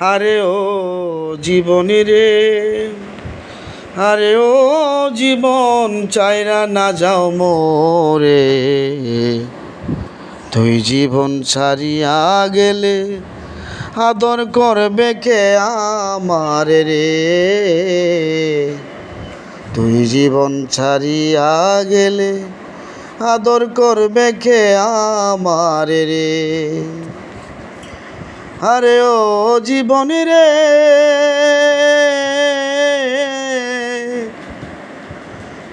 আরে ও জীবনী রে। আরে ও জীবন চাইরা না যাও মোরে। তুই জীবন ছাড়িয়া গেলে আদর করবে কে আমার রে? তুই জীবন ছাড়িয়া গেলে আদর করবে কে আমার রে? আরে ও জীবন রে।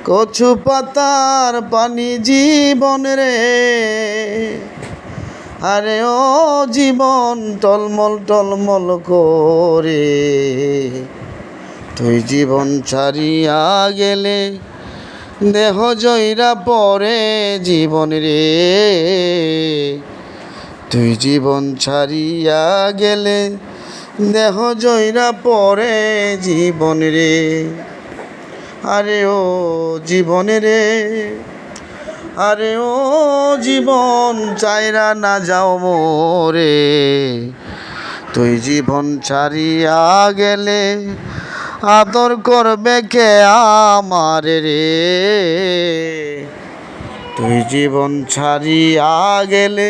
কচু পাতার পানি জীবন রে। আরে ও জীবন টলমল টলমল করে। তুই জীবন ছাড়িয়া গেলে দেহ জয়রা পরে জীবন রে। তুই জীবন ছাড়িয়া গেলে দেহ জয়রা পরে জীবন রে। আরে ও জীবন রে, আরে ও জীবন চাইরা না যাও মোরে। তুই জীবন ছাড়িয়া গেলে আদর করবে কে আমার রে। তুই জীবন ছাড়িয়া গেলে